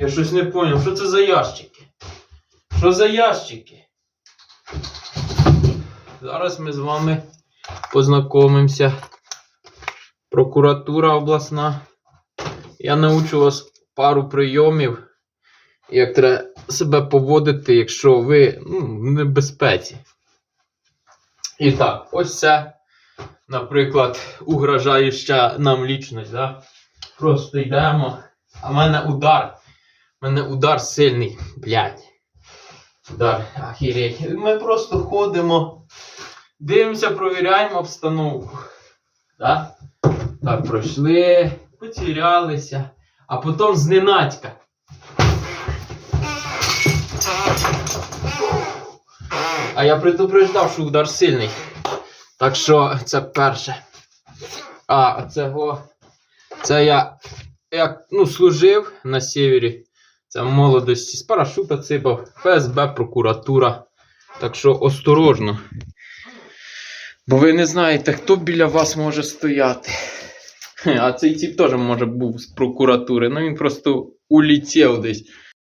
Я щось не зрозумів, що це за ящики? Що за ящики? Зараз ми з вами познайомимося. Прокуратура обласна. Я научу вас пару прийомів, як треба себе поводити, якщо ви ну, в небезпеці. І так, ось це, наприклад, угрожаюча нам лічність. Да? Просто йдемо. А в мене удар. Мене удар сильний, блядь. Удар, ахіреть. Ми просто ходимо, дивимося, провіряємо обстановку. Да? Так, пройшли, потерялися, а потім зненацька. А я предупреждав, що удар сильний. Так що це перше. А, це го. Це я як ну, служив на севері. Це в молодості. З парашута ципав. ФСБ, прокуратура. Так що осторожно. Бо ви не знаєте, хто біля вас може стояти. А цей тип теж може був з прокуратури. Ну він просто улетів десь.